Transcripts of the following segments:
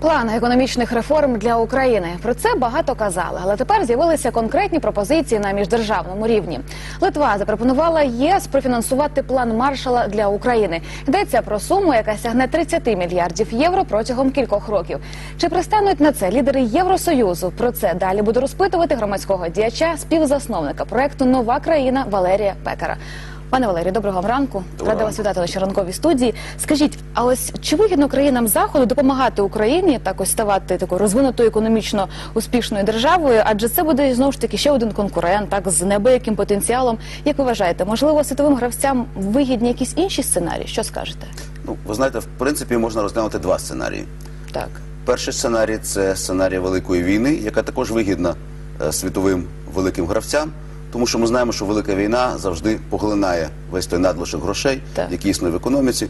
План економічних реформ для України про це багато казали, але тепер з'явилися конкретні пропозиції на міждержавному рівні. Литва запропонувала ЄС профінансувати план маршала для України. Йдеться про суму, яка сягне 30 мільярдів євро протягом кількох років. Чи пристануть на це лідери Євросоюзу? Про це далі буду розпитувати громадського діяча, співзасновника проекту Нова країна Валерія Пекара. Пане Валерію, доброго вам ранку. Доброго Рада вас вітати на щоранковій студії. Скажіть, а ось чи вигідно країнам заходу допомагати Україні так ось ставати такою розвинутою економічно успішною державою? Адже це буде знову ж таки ще один конкурент, так з неабияким потенціалом. Як ви вважаєте, можливо, світовим гравцям вигідні якісь інші сценарії? Що скажете? Ну, ви знаєте, в принципі, можна розглянути два сценарії. Так, Перший сценарій це сценарій великої війни, яка також вигідна е, світовим великим гравцям, тому що ми знаємо, що велика війна завжди поглинає весь той надлишок грошей, Так. який існує в економіці.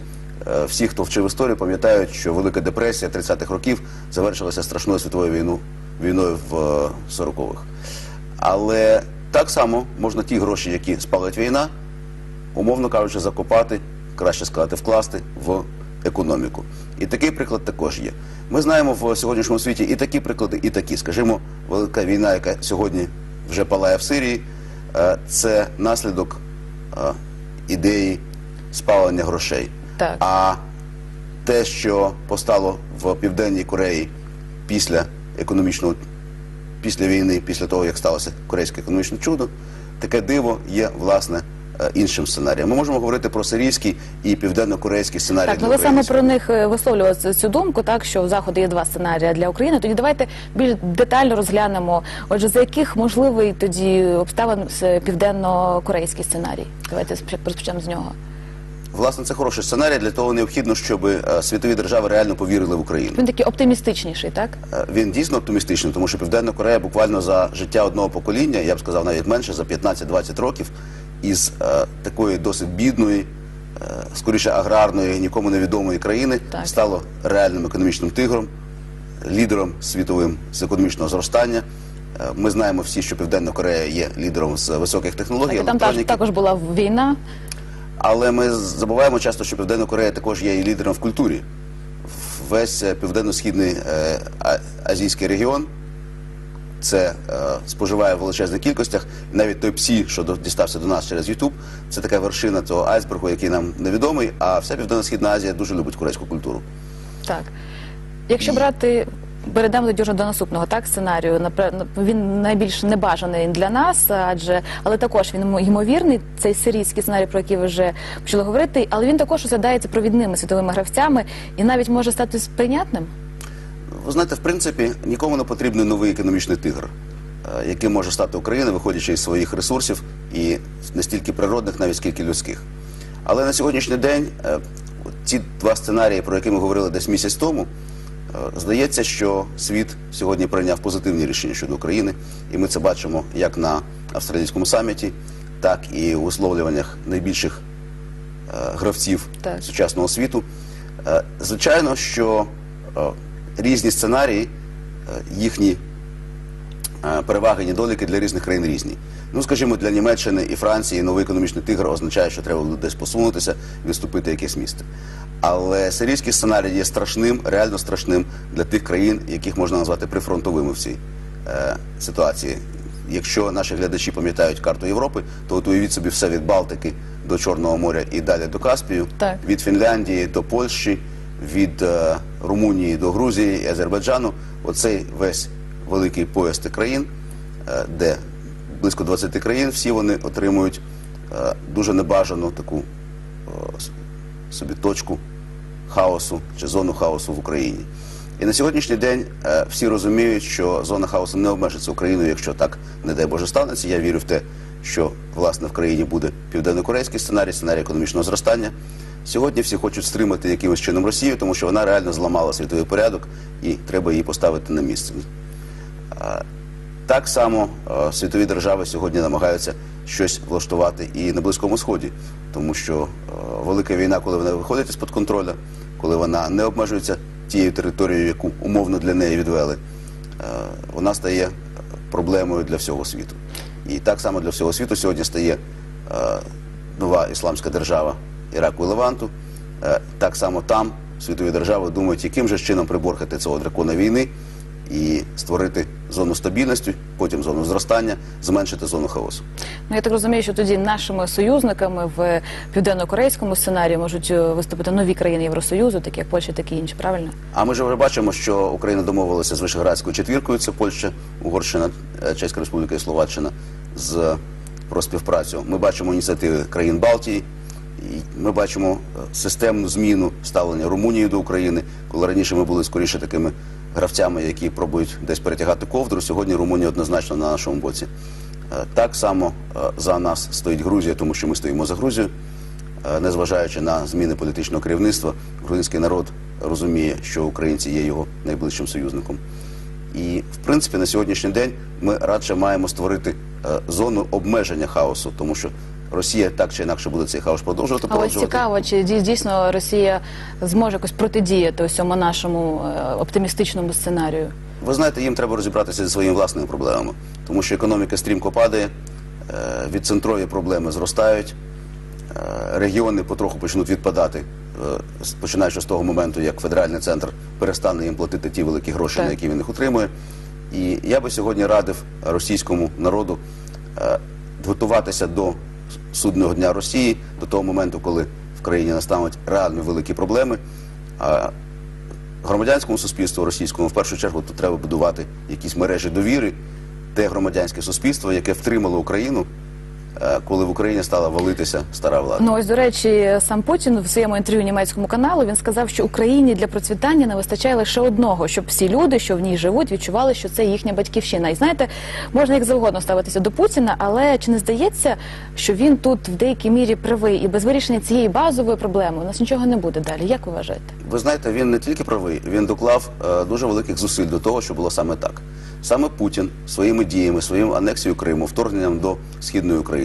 Е, Всі, хто вчив історію, пам'ятають, що Велика депресія 30-х років завершилася страшною світовою війну, війною в е, 40-х. Але так само можна ті гроші, які спалить війна, умовно кажучи, закопати, краще сказати, вкласти в економіку. І такий приклад також є. Ми знаємо в сьогоднішньому світі і такі приклади, і такі. Скажімо, велика війна, яка сьогодні вже палає в Сирії, це наслідок е, ідеї спалення грошей. Так. А те, що постало в Південній Кореї після економічного після війни, після того, як сталося корейське економічне чудо, таке диво є власне е, іншим сценарієм. Ми можемо говорити про сирійський і південно-корейський сценарій. так, ну ви саме про них е, висловлювали цю думку, так що в заходу є два сценарії для України. Тоді давайте більш детально розглянемо. Отже, за яких можливий тоді обставин південно-корейський сценарій? Давайте розпочнемо з нього. Власне, це хороший сценарій. Для того необхідно, щоб е, світові держави реально повірили в Україну. Він такий оптимістичніший, так? Е, Він дійсно оптимістичний, тому що Південна Корея буквально за життя одного покоління, я б сказав навіть менше, за 15-20 років, із е, такої досить бідної, е, скоріше аграрної, нікому невідомої країни Так. стало реальним економічним тигром, лідером світовим з економічного зростання. Е, Ми знаємо всі, що Південна Корея є лідером з високих технологій, Так, і там також, електроніки. також була війна. Але ми забуваємо часто, що Південна Корея також є і лідером в культурі. Весь е, південно-східний е, а- азійський регіон це е, споживає в величезних кількостях. Навіть той псі, що до- дістався до нас через Ютуб, це така вершина цього айсбергу, який нам невідомий. А вся Південно-Східна Азія дуже любить корейську культуру. Так. Якщо брати, перейдемо тоді до наступного так сценарію. Він найбільш небажаний для нас, адже але також він ймо- ймовірний. Цей сирійський сценарій, про який ви вже почали говорити, але він також розглядається провідними світовими гравцями і навіть може стати сприйнятним. Ви знаєте, в принципі, нікому не потрібний новий економічний тигр, е, яким може стати Україна, виходячи із своїх ресурсів і не стільки природних, навіть скільки людських. Але на сьогоднішній день е, ці два сценарії, про які ми говорили десь місяць тому, е, здається, що світ сьогодні прийняв позитивні рішення щодо України, і ми це бачимо як на австралійському саміті, так і у висловлюваннях найбільших гравців Так. сучасного світу. Звичайно, що різні сценарії, е, їхні е, переваги недоліки для різних країн різні. Ну, скажімо, для Німеччини і Франції новий економічний тигр означає, що треба буде десь посунутися, відступити якесь місце. Але сирійський сценарій є страшним, реально страшним для тих країн, яких можна назвати прифронтовими в цій е, ситуації. Якщо наші глядачі пам'ятають карту Європи, то от уявіть собі все від Балтики до Чорного моря і далі до Каспію, Так. від Фінляндії до Польщі, від е, Румунії до Грузії і Азербайджану. Оцей весь великий пояс країн, е, де близько 20 країн, всі вони отримують е, дуже небажану таку собі точку хаосу чи зону хаосу в Україні. І на сьогоднішній день всі розуміють, що зона хаосу не обмежиться Україною, якщо так, не дай Боже, станеться. Я вірю в те, що власне в країні буде південно-корейський сценарій, сценарій економічного зростання. Сьогодні всі хочуть стримати якимось чином Росію, тому що вона реально зламала світовий порядок і треба її поставити на місце. Так само е, світові держави сьогодні намагаються щось влаштувати і на Близькому Сході, тому що е, велика війна, коли вона виходить із-під контролю, коли вона не обмежується тією територією, яку умовно для неї відвели, е, вона стає проблемою для всього світу. І так само для всього світу сьогодні стає е, нова ісламська держава Іраку і Леванту. Е, Так само там світові держави думають, яким же чином приборкати цього дракона війни і створити зону стабільності, потім зону зростання, зменшити зону хаосу. Ну я так розумію, що тоді нашими союзниками в південно-корейському сценарії можуть е, виступити нові країни Євросоюзу, такі як Польща, такі інші. Правильно? А ми ж вже бачимо, що Україна домовилася з Вишеградською четвіркою, це Польща, Угорщина, е, Чеська Республіка і Словаччина з про співпрацю. Ми бачимо ініціативи країн Балтії. І ми бачимо е, системну зміну ставлення Румунії до України, коли раніше ми були скоріше такими гравцями, які пробують десь перетягати ковдру. Сьогодні Румунія однозначно на нашому боці. Е, Так само е, за нас стоїть Грузія, тому що ми стоїмо за Грузію. Е, незважаючи на зміни політичного керівництва, грузинський народ розуміє, що українці є його найближчим союзником. І в принципі на сьогоднішній день ми радше маємо створити зону обмеження хаосу, тому що Росія так чи інакше буде цей хаос продовжувати Але породжувати. цікаво, чи дійсно Росія зможе якось протидіяти ось цьому нашому е, оптимістичному сценарію? Ви знаєте, їм треба розібратися зі своїми власними проблемами, тому що економіка стрімко падає, е, відцентрові проблеми зростають, е, регіони потроху почнуть відпадати, е, починаючи з того моменту, як федеральний центр перестане їм платити ті великі гроші, Так. на які він їх отримує. І я би сьогодні радив російському народу готуватися до судного дня Росії, до того моменту, коли в країні настануть реально великі проблеми. А громадянському суспільству російському в першу чергу тут треба будувати якісь мережі довіри, те громадянське суспільство, яке втримало Україну, е, коли в Україні стала валитися стара влада. Ну ось до речі, сам Путін в своєму інтерв'ю німецькому каналу він сказав, що Україні для процвітання не вистачає лише одного, щоб всі люди, що в ній живуть, відчували, що це їхня батьківщина. І знаєте, можна як завгодно ставитися до Путіна, але чи не здається, що він тут в деякій мірі правий і без вирішення цієї базової проблеми у нас нічого не буде далі? Як ви вважаєте? Ви знаєте, він не тільки правий, він доклав е, дуже великих зусиль до того, щоб було саме так. Саме Путін своїми діями, своїм анексією Криму, вторгненням до східної України,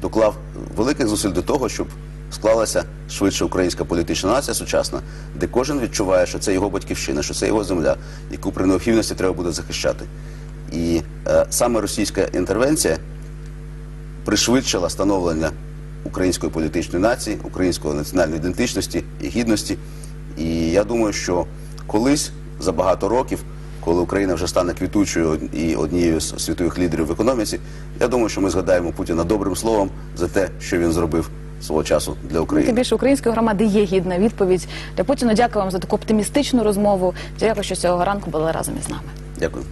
доклав великих зусиль до того, щоб склалася швидше українська політична нація сучасна, де кожен відчуває, що це його батьківщина, що це його земля, яку при необхідності треба буде захищати. І е, саме російська інтервенція пришвидшила становлення української політичної нації, української національної ідентичності і гідності. І я думаю, що колись за багато років, коли Україна вже стане квітучою і однією з світових лідерів в економіці, я думаю, що ми згадаємо Путіна добрим словом за те, що він зробив свого часу для Тим України. більше української громади є гідна відповідь для Путіна. Дякую вам за таку оптимістичну розмову. Дякую, що цього ранку були разом із нами. Дякую.